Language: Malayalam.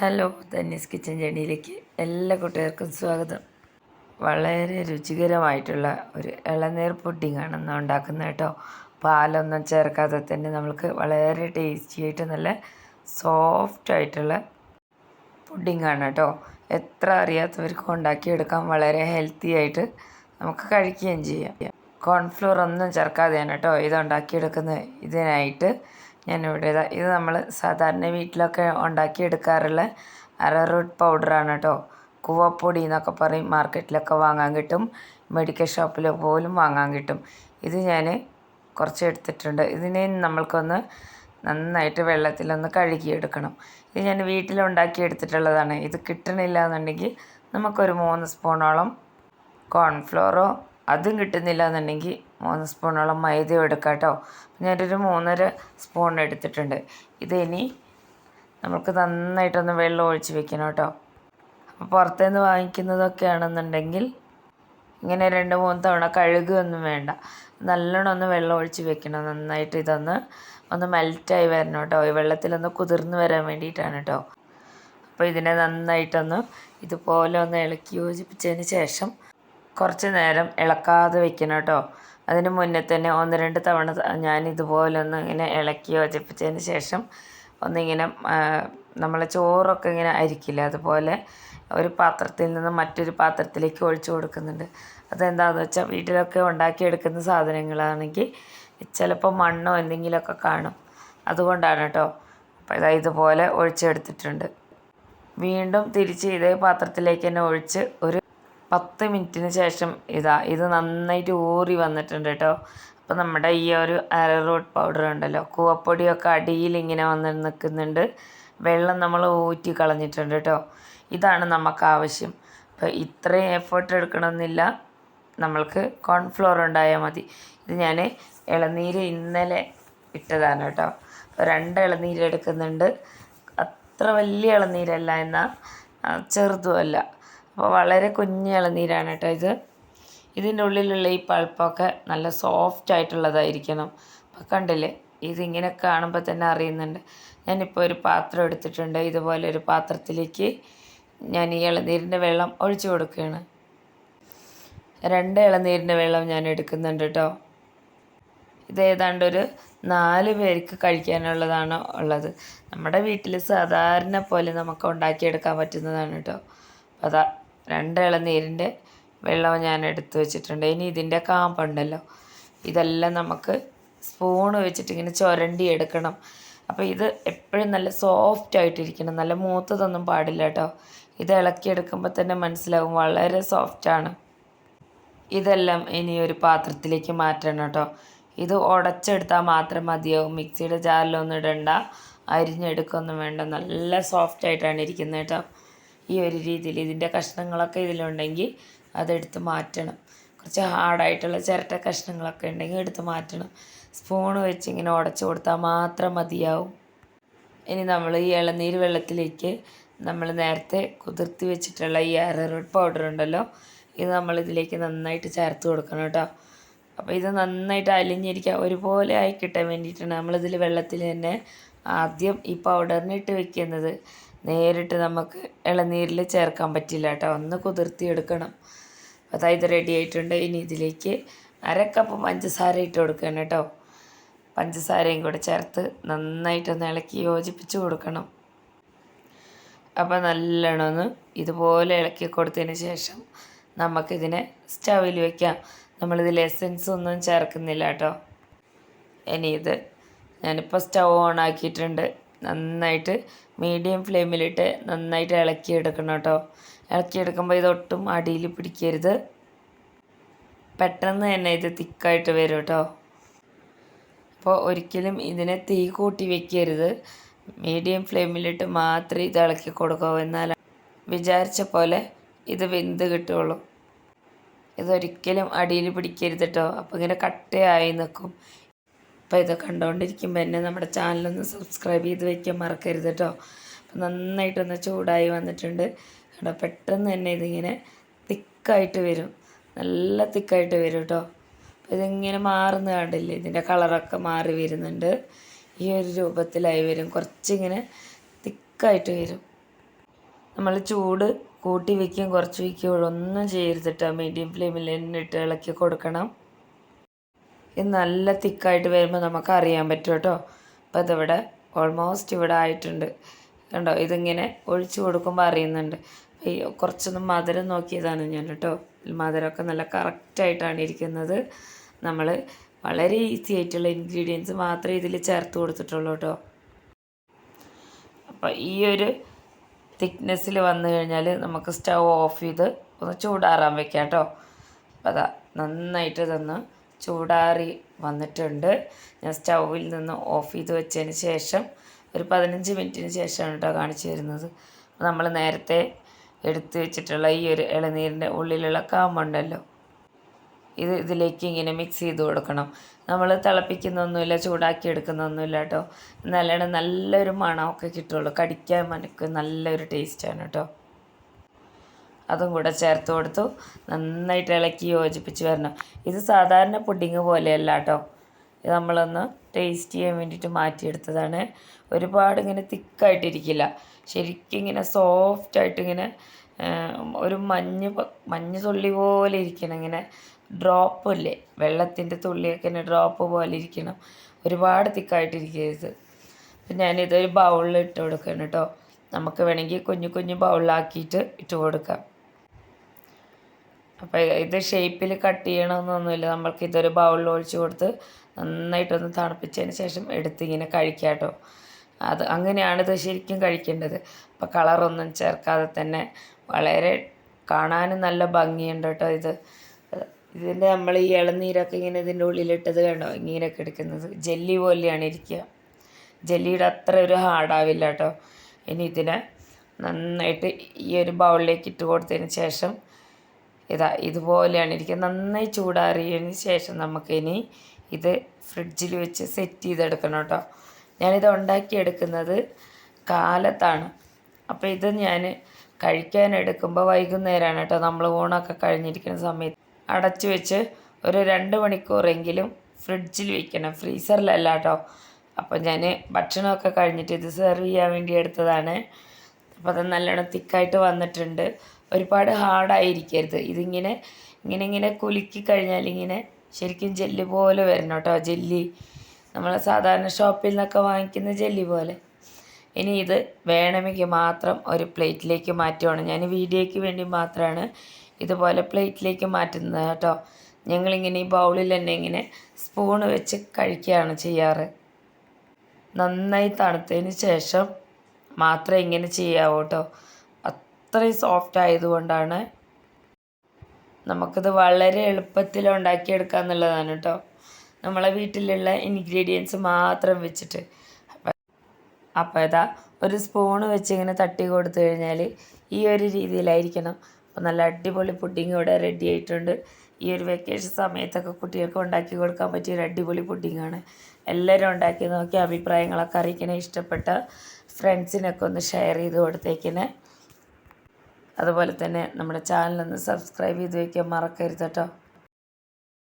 ഹലോ ധന്യസ് കിച്ചൻ ജേണിയിലേക്ക് എല്ലാ കൂട്ടുകാർക്കും സ്വാഗതം. വളരെ രുചികരമായിട്ടുള്ള ഒരു ഇളനീർ പുഡിങ്ങാണ് ഇന്ന് ഉണ്ടാക്കുന്നത് കേട്ടോ. പാലൊന്നും ചേർക്കാതെ തന്നെ നമുക്ക് വളരെ ടേസ്റ്റി ആയിട്ട് നല്ല സോഫ്റ്റ് ആയിട്ടുള്ള പുഡിങ്ങാണ് കേട്ടോ. എത്ര അറിയാത്തവർക്കും ഉണ്ടാക്കിയെടുക്കാം വളരെ ഹെൽത്തി ആയിട്ട് നമുക്ക് കഴിക്കുകയും ചെയ്യാം. കോൺഫ്ലോർ ഒന്നും ചേർക്കാതെയാണ് കേട്ടോ ഇത് ഉണ്ടാക്കിയെടുക്കുന്നത്. ഇതിനായിട്ട് ഞാനിവിടെ ഇതാ നമ്മൾ സാധാരണ വീട്ടിലൊക്കെ ഉണ്ടാക്കിയെടുക്കാറുള്ള അരറൂട്ട് പൗഡറാണ് കേട്ടോ. കൂവപ്പൊടി എന്നൊക്കെ പറയും. മാർക്കറ്റിലൊക്കെ വാങ്ങാൻ കിട്ടും. മെഡിക്കൽ ഷോപ്പിൽ പോലും വാങ്ങാൻ കിട്ടും. ഇത് ഞാൻ കുറച്ച് എടുത്തിട്ടുണ്ട്. ഇതിനെ നമ്മൾക്കൊന്ന് നന്നായിട്ട് വെള്ളത്തിലൊന്ന് കഴുകിയെടുക്കണം. ഇത് ഞാൻ വീട്ടിലുണ്ടാക്കി എടുത്തിട്ടുള്ളതാണ് ഇത് കിട്ടണില്ല എന്നുണ്ടെങ്കിൽ നമുക്കൊരു മൂന്ന് സ്പൂണോളം കോൺഫ്ലോറോ അതും കിട്ടുന്നില്ല എന്നുണ്ടെങ്കിൽ മൂന്ന് സ്പൂണോളം മൈദയും എടുക്കാം കേട്ടോ ഞാനൊരു മൂന്നര സ്പൂൺ എടുത്തിട്ടുണ്ട്. ഇതിനി നമുക്ക് നന്നായിട്ടൊന്ന് വെള്ളം ഒഴിച്ച് വെക്കണം കേട്ടോ. അപ്പോൾ പുറത്തുനിന്ന് വാങ്ങിക്കുന്നതൊക്കെയാണെന്നുണ്ടെങ്കിൽ ഇങ്ങനെ രണ്ട് മൂന്ന് തവണ കഴുകുകയൊന്നും വേണ്ട. നല്ലോണം ഒന്ന് വെള്ളം ഒഴിച്ച് വെക്കണം. നന്നായിട്ട് ഇതൊന്ന് ഒന്ന് മെൽറ്റായി വരണം കേട്ടോ. ഈ വെള്ളത്തിലൊന്ന് കുതിർന്ന് വരാൻ വേണ്ടിയിട്ടാണ് കേട്ടോ. അപ്പോൾ ഇതിനെ നന്നായിട്ടൊന്ന് ഇതുപോലെ ഒന്ന് ഇളക്കി യോജിപ്പിച്ചതിന് ശേഷം കുറച്ച് നേരം ഇളക്കാതെ വെക്കണം കേട്ടോ. അതിന് മുന്നേ തന്നെ ഒന്ന് രണ്ട് തവണ ഞാൻ ഇതുപോലെ ഒന്ന് ഇങ്ങനെ ഇളക്കി യോജിപ്പിച്ചതിന് ശേഷം ഒന്നിങ്ങനെ നമ്മൾ ചോറൊക്കെ ഇങ്ങനെ അരിക്കില്ല? അതുപോലെ ഒരു പാത്രത്തിൽ നിന്ന് മറ്റൊരു പാത്രത്തിലേക്ക് ഒഴിച്ചു കൊടുക്കുന്നുണ്ട്. അതെന്താണെന്ന് വെച്ചാൽ വീട്ടിലൊക്കെ ഉണ്ടാക്കിയെടുക്കുന്ന സാധനങ്ങളാണെങ്കിൽ ചിലപ്പോൾ മണ്ണോ എന്തെങ്കിലുമൊക്കെ കാണും. അതുകൊണ്ടാണ് കേട്ടോ. അപ്പോൾ ഇതാ ഇതുപോലെ ഒഴിച്ചെടുത്തിട്ടുണ്ട്. വീണ്ടും തിരിച്ച് ഇതേ പാത്രത്തിലേക്ക് തന്നെ ഒഴിച്ച് ഒരു പത്ത് മിനിറ്റിന് ശേഷം ഇതാ ഇത് നന്നായിട്ട് ഊറി വന്നിട്ടുണ്ട് കേട്ടോ. അപ്പോൾ നമ്മുടെ ഈ ഒരു അരറൂട്ട് പൗഡർ ഉണ്ടല്ലോ കൂവപ്പൊടിയൊക്കെ അടിയിൽ ഇങ്ങനെ വന്ന് നിൽക്കുന്നുണ്ട്. വെള്ളം നമ്മൾ ഊറ്റി കളഞ്ഞിട്ടുണ്ട് കേട്ടോ. ഇതാണ് നമുക്ക് ആവശ്യം. അപ്പോൾ ഇത്രയും എഫേർട്ട് എടുക്കണമെന്നില്ല. നമ്മൾക്ക് കോൺഫ്ലോർ ഉണ്ടായാൽ മതി. ഇത് ഞാൻ ഇളനീര് ഇന്നലെ ഇട്ടതാണ് കേട്ടോ. അപ്പോൾ രണ്ട് ഇളനീര് എടുക്കുന്നുണ്ട്. അത്ര വലിയ ഇളനീരല്ല എന്നാൽ ചെറുതുമല്ല അപ്പോൾ വളരെ കുഞ്ഞ് ഇളനീരാണ് കേട്ടോ ഇത്. ഇതിന്റെ ഉള്ളിലുള്ള ഈ പൾപ്പൊക്കെ നല്ല സോഫ്റ്റ് ആയിട്ടുള്ളതായിരിക്കണം. അപ്പോൾ കണ്ടില്ലേ ഇതിങ്ങനെ കാണുമ്പോൾ തന്നെ അറിയുന്നുണ്ട്. ഞാനിപ്പോൾ ഒരു പാത്രം എടുത്തിട്ടുണ്ട്. ഇതുപോലെ ഒരു പാത്രത്തിലേക്ക് ഞാൻ ഈ ഇളനീരിന്റെ വെള്ളം ഒഴിച്ചു കൊടുക്കുകയാണ്. രണ്ട് ഇളനീരിന്റെ വെള്ളം ഞാൻ എടുക്കുന്നുണ്ട് കേട്ടോ. ഇത് ഏതാണ്ട് ഒരു നാല് പേർക്ക് കഴിക്കാനുള്ളതാണ് ഉള്ളത്. നമ്മുടെ വീട്ടിൽ സാധാരണ പോലെ നമുക്ക് ഉണ്ടാക്കിയെടുക്കാൻ പറ്റുന്നതാണ് കേട്ടോ. അതാ രണ്ട് ഇളനീരിന്റെ വെള്ളം ഞാൻ എടുത്തു വെച്ചിട്ടുണ്ട്. ഇനി ഇതിന്റെ കാമ്പുണ്ടല്ലോ. ഇതെല്ലാം നമുക്ക് സ്പൂൺ വെച്ചിട്ട് ഇങ്ങനെ ചുരണ്ടി എടുക്കണം. അപ്പോൾ ഇത് എപ്പോഴും നല്ല സോഫ്റ്റ് ആയിട്ടിരിക്കണം. നല്ല മൂത്തതൊന്നും പാടില്ല കേട്ടോ. ഇത് ഇളക്കിയെടുക്കുമ്പോൾ തന്നെ മനസ്സിലാവും വളരെ സോഫ്റ്റാണ് ഇതെല്ലാം ഇനി ഒരു പാത്രത്തിലേക്ക് മാറ്റണം കേട്ടോ. ഇത് ഉടച്ചെടുത്താൽ മാത്രം മതിയാവും. മിക്സിയുടെ ജാറിലൊന്നും ഇടണ്ട. അരിഞ്ഞെടുക്കൊന്നും വേണ്ട. നല്ല സോഫ്റ്റ് ആയിട്ടാണ് ഇരിക്കുന്നത് കേട്ടോ. ഈ ഒരു രീതിയിൽ ഇതിന്റെ കഷ്ണങ്ങളൊക്കെ ഇതിലുണ്ടെങ്കിൽ അതെടുത്ത് മാറ്റണം. കുറച്ച് ഹാർഡായിട്ടുള്ള ചിരട്ട കഷ്ണങ്ങളൊക്കെ ഉണ്ടെങ്കിൽ എടുത്ത് മാറ്റണം. സ്പൂൺ വെച്ച് ഇങ്ങനെ ഉടച്ചു കൊടുത്താൽ മാത്രം മതിയാവും. ഇനി നമ്മൾ ഈ ഇളനീര് വെള്ളത്തിലേക്ക് നമ്മൾ നേരത്തെ കുതിർത്തി വെച്ചിട്ടുള്ള ഈ അരറൂട്ട് പൗഡർ ഉണ്ടല്ലോ ഇത് നമ്മൾ ഇതിലേക്ക് നന്നായിട്ട് ചേർത്ത് കൊടുക്കണം കേട്ടോ. അപ്പോൾ ഇത് നന്നായിട്ട് അലിഞ്ഞിരിക്കുക ഒരുപോലെ ആയി കിട്ടാൻ വേണ്ടിയിട്ടാണ് നമ്മളിതിൽ വെള്ളത്തിൽ തന്നെ ആദ്യം ഈ പൗഡറിനിട്ട് വെക്കുന്നത്. നേരിട്ട് നമുക്ക് ഇളനീരിൽ ചേർക്കാൻ പറ്റില്ല കേട്ടോ. ഒന്ന് കുതിർത്തി എടുക്കണം അതായത് റെഡി ആയിട്ടുണ്ട്. ഇനി ഇതിലേക്ക് അര കപ്പ് പഞ്ചസാര ഇട്ട് കൊടുക്കണം കേട്ടോ. പഞ്ചസാരയും കൂടെ ചേർത്ത് നന്നായിട്ടൊന്ന് ഇളക്കി യോജിപ്പിച്ച് കൊടുക്കണം. അപ്പോൾ നല്ലോണം ഒന്ന് ഇതുപോലെ ഇളക്കി കൊടുത്തതിന് ശേഷം നമുക്കിതിനെ സ്റ്റവിൽ വയ്ക്കാം നമ്മളിതിൽ എസൻസ് ഒന്നും ചേർക്കുന്നില്ല കേട്ടോ. ഇനി ഇത് ഞാനിപ്പോൾ സ്റ്റവ് ഓൺ ആക്കിയിട്ടുണ്ട്. നന്നായിട്ട് മീഡിയം ഫ്ലെയിമിലിട്ട് നന്നായിട്ട് ഇളക്കി ഇളക്കിയെടുക്കണം കേട്ടോ. ഇളക്കിയെടുക്കുമ്പോൾ ഇതൊട്ടും അടിയിൽ പിടിക്കരുത്. പെട്ടെന്ന് തന്നെ ഇത് തിക്കായിട്ട് വരും കേട്ടോ. അപ്പോൾ ഒരിക്കലും ഇതിനെ തീ കൂട്ടി വെക്കരുത്. മീഡിയം ഫ്ലെയിമിലിട്ട് മാത്രമേ ഇത് ഇളക്കി കൊടുക്കാവൂ. എന്നാൽ വിചാരിച്ച പോലെ ഇത് വെന്ത് കിട്ടുള്ളൂ ഇതൊരിക്കലും അടിയിൽ പിടിക്കരുത് കേട്ടോ. അപ്പോൾ ഇങ്ങനെ കട്ടയായി നിൽക്കും. അപ്പോൾ ഇത് കണ്ടുകൊണ്ടിരിക്കുമ്പോൾ എന്നെ നമ്മുടെ ചാനലൊന്ന് സബ്സ്ക്രൈബ് ചെയ്ത് വയ്ക്കാൻ മറക്കരുത് കേട്ടോ അപ്പോൾ നന്നായിട്ടൊന്ന് ചൂടായി വന്നിട്ടുണ്ട്. കേട്ടോ പെട്ടെന്ന് തന്നെ ഇതിങ്ങനെ തിക്കായിട്ട് വരും. നല്ല തിക്കായിട്ട് വരും കേട്ടോ അപ്പോൾ ഇതിങ്ങനെ മാറുന്ന കണ്ടില്ലേ? ഇതിന്റെ കളറൊക്കെ മാറി വരുന്നുണ്ട്. ഈ ഒരു രൂപത്തിലായി വരും. കുറച്ചിങ്ങനെ തിക്കായിട്ട് വരും. നമ്മൾ ചൂട് കൂട്ടി വയ്ക്കുകയും കുറച്ച് വയ്ക്കുകയോ ഒന്നും കേട്ടോ മീഡിയം ഫ്ലെയിമിൽ തന്നെ ഇട്ട് ഇളക്കി കൊടുക്കണം. ഇത് നല്ല തിക്കായിട്ട് വരുമ്പോൾ നമുക്ക് അറിയാൻ പറ്റും കേട്ടോ. അപ്പോൾ ഇതിവിടെ ഓൾമോസ്റ്റ് ഇവിടെ ആയിട്ടുണ്ട്. കണ്ടോ? ഇതിങ്ങനെ ഒഴിച്ചു കൊടുക്കുമ്പോൾ അറിയുന്നുണ്ട്. ഈ കുറച്ചൊന്ന് മധുരം നോക്കിയതാണ് ഞാൻ കേട്ടോ. മധുരമൊക്കെ നല്ല കറക്റ്റായിട്ടാണ് ഇരിക്കുന്നത്. നമ്മൾ വളരെ ഈസി ആയിട്ടുള്ള ഇൻഗ്രീഡിയൻസ് മാത്രമേ ഇതിൽ ചേർത്ത് കൊടുത്തിട്ടുള്ളൂ കേട്ടോ. അപ്പോൾ ഈ ഒരു തിക്നെസ്സിൽ വന്നു കഴിഞ്ഞാൽ നമുക്ക് സ്റ്റൗ ഓഫ് ചെയ്ത് ഒന്ന് ചൂടാറാൻ വെക്കാം കേട്ടോ. അപ്പോൾ അതാ നന്നായിട്ട് ഇതൊന്ന് ചൂടാറി വന്നിട്ടുണ്ട്. ഞാൻ സ്റ്റൗവിൽ നിന്ന് ഓഫ് ചെയ്ത് വെച്ചതിന് ശേഷം ഒരു പതിനഞ്ച് മിനിറ്റിന് ശേഷമാണ് കേട്ടോ കാണിച്ചു തരുന്നത്. നമ്മൾ നേരത്തെ എടുത്തു വെച്ചിട്ടുള്ള ഈ ഒരു ഇളനീരിന്റെ ഉള്ളിലുള്ള കാമ്പുണ്ടല്ലോ. ഇത് ഇതിലേക്ക് ഇങ്ങനെ മിക്സ് ചെയ്ത് കൊടുക്കണം. നമ്മൾ തിളപ്പിക്കുന്നൊന്നുമില്ല ചൂടാക്കി എടുക്കുന്നൊന്നുമില്ല കേട്ടോ നല്ലോണം നല്ലൊരു മണമൊക്കെ കിട്ടുള്ളൂ. കടിക്കാൻ മനക്ക് നല്ലൊരു ടേസ്റ്റാണ് കേട്ടോ അതും കൂടെ ചേർത്ത് കൊടുത്തു. നന്നായിട്ട് ഇളക്കി യോജിപ്പിച്ച് വരണം. ഇത് സാധാരണ പുഡിങ് പോലെയല്ല കേട്ടോ ഇത് നമ്മളൊന്ന് ടേസ്റ്റ് ചെയ്യാൻ വേണ്ടിയിട്ട് മാറ്റിയെടുത്തതാണ്. ഒരുപാട് ഇങ്ങനെ തിക്കായിട്ടിരിക്കില്ല. ശരിക്കും ഇങ്ങനെ സോഫ്റ്റായിട്ട് ഇങ്ങനെ ഒരു മഞ്ഞ് മഞ്ഞ് തുള്ളി പോലെ ഇരിക്കണം. ഇങ്ങനെ ഡ്രോപ്പ് അല്ലേ വെള്ളത്തിന്റെ തുള്ളിയൊക്കെ ഇങ്ങനെ ഡ്രോപ്പ് പോലെ ഇരിക്കണം. ഒരുപാട് തിക്കായിട്ടിരിക്കരുത് അപ്പം ഞാനിതൊരു ബൗളിൽ ഇട്ട് കൊടുക്കണം കേട്ടോ നമുക്ക് വേണമെങ്കിൽ കുഞ്ഞു കുഞ്ഞു ബൗളിലാക്കിയിട്ട് ഇട്ട് കൊടുക്കാം. അപ്പോൾ ഇത് ഷേപ്പിൽ കട്ട് ചെയ്യണമെന്നൊന്നുമില്ല നമ്മൾക്ക് ഇതൊരു ബൗളിൽ ഒഴിച്ച് കൊടുത്ത് നന്നായിട്ടൊന്ന് തണുപ്പിച്ചതിന് ശേഷം എടുത്ത് ഇങ്ങനെ കഴിക്കാം കേട്ടോ അത് അങ്ങനെയാണ് ഇത് ശരിക്കും കഴിക്കേണ്ടത്. അപ്പോൾ കളറൊന്നും ചേർക്കാതെ തന്നെ വളരെ കാണാനും നല്ല ഭംഗിയുണ്ട് കേട്ടോ ഇത്. ഇതിന്റെ നമ്മൾ ഈ ഇളനീരൊക്കെ ഇങ്ങനെ ഇതിന്റെ ഉള്ളിലിട്ടത് കണ്ടോ? ഇങ്ങനെയൊക്കെ എടുക്കുന്നത്. ജെല്ലി പോലെയാണ് ഇരിക്കുക. ജെല്ലിയുടെ അത്ര ഒരു ഹാർഡാവില്ല കേട്ടോ. ഇനി ഇതിനെ നന്നായിട്ട് ഈ ഒരു ബൗളിലേക്ക് ഇട്ട് കൊടുത്തതിന് ശേഷം ഇതാ ഇതുപോലെയാണ് ഇരിക്കുക. നന്നായി ചൂടാറിയതിന് ശേഷം നമുക്കിനി ഇത് ഫ്രിഡ്ജിൽ വെച്ച് സെറ്റ് ചെയ്തെടുക്കണം കേട്ടോ. ഞാനിത് ഉണ്ടാക്കിയെടുക്കുന്നത് കാലത്താണ്. അപ്പോൾ ഇത് ഞാൻ കഴിക്കാൻ എടുക്കുമ്പോൾ വൈകുന്നേരമാണ് കേട്ടോ. നമ്മൾ ഊണൊക്കെ കഴിഞ്ഞിരിക്കുന്ന സമയത്ത് അടച്ചു വെച്ച് ഒരു രണ്ട് മണിക്കൂറെങ്കിലും ഫ്രിഡ്ജിൽ വയ്ക്കണം ഫ്രീസറിലല്ല കേട്ടോ. അപ്പോൾ ഞാൻ ഭക്ഷണമൊക്കെ കഴിഞ്ഞിട്ട് ഇത് സെർവ് ചെയ്യാൻ വേണ്ടി എടുത്തതാണ്. അപ്പോൾ അത് നല്ലോണം തിക്കായിട്ട് വന്നിട്ടുണ്ട്. ഒരുപാട് ഹാർഡായിരിക്കരുത് ഇതിങ്ങനെ ഇങ്ങനെ ഇങ്ങനെ കുലുക്കി കഴിഞ്ഞാൽ ഇങ്ങനെ ശരിക്കും ജെല്ലി പോലെ വരണം കേട്ടോ. ജെല്ലി നമ്മൾ സാധാരണ ഷോപ്പിൽ നിന്നൊക്കെ വാങ്ങിക്കുന്ന ജെല്ലി പോലെ. ഇനി ഇത് വേണമെങ്കിൽ മാത്രം ഒരു പ്ലേറ്റിലേക്ക് മാറ്റുവാണ്. ഞാൻ വീഡിയോയ്ക്ക് വേണ്ടി മാത്രമാണ് ഇതുപോലെ പ്ലേറ്റിലേക്ക് മാറ്റുന്നത് കേട്ടോ. ഞങ്ങളിങ്ങനെ ഈ ബൗളിൽ തന്നെ ഇങ്ങനെ സ്പൂണ് വെച്ച് കഴിക്കുകയാണ് ചെയ്യാറ്. നന്നായി തണുത്തതിന് ശേഷം മാത്രമേ ഇങ്ങനെ ചെയ്യാവൂ കേട്ടോ. അത്രയും സോഫ്റ്റ് ആയതുകൊണ്ടാണ് നമുക്കിത് വളരെ എളുപ്പത്തിൽ ഉണ്ടാക്കിയെടുക്കുക എന്നുള്ളതാണ് കേട്ടോ നമ്മളെ വീട്ടിലുള്ള ഇൻഗ്രീഡിയൻസ് മാത്രം വെച്ചിട്ട്. അപ്പോൾ ഇതാ ഒരു സ്പൂണ് വെച്ച് ഇങ്ങനെ തട്ടി കൊടുത്തു കഴിഞ്ഞാൽ ഈ ഒരു രീതിയിലായിരിക്കണം. അപ്പോൾ നല്ല അടിപൊളി പുഡിങ് ഇവിടെ റെഡി ആയിട്ടുണ്ട്. ഈ ഒരു വെക്കേഷൻ സമയത്തൊക്കെ കുട്ടികൾക്ക് ഉണ്ടാക്കി കൊടുക്കാൻ പറ്റിയ ഒരു അടിപൊളി പുഡിങ്ങാണ് എല്ലാവരും ഉണ്ടാക്കി നോക്കി അഭിപ്രായങ്ങളൊക്കെ അറിയിക്കണേ. ഇഷ്ടപ്പെട്ട ഫ്രണ്ട്സിനൊക്കെ ഒന്ന് ഷെയർ ചെയ്ത് കൊടുത്തേക്കണേ. അതുപോലെ തന്നെ നമ്മുടെ ചാനലൊന്ന് സബ്സ്ക്രൈബ് ചെയ്ത് വയ്ക്കാൻ മറക്കരുത് കേട്ടോ.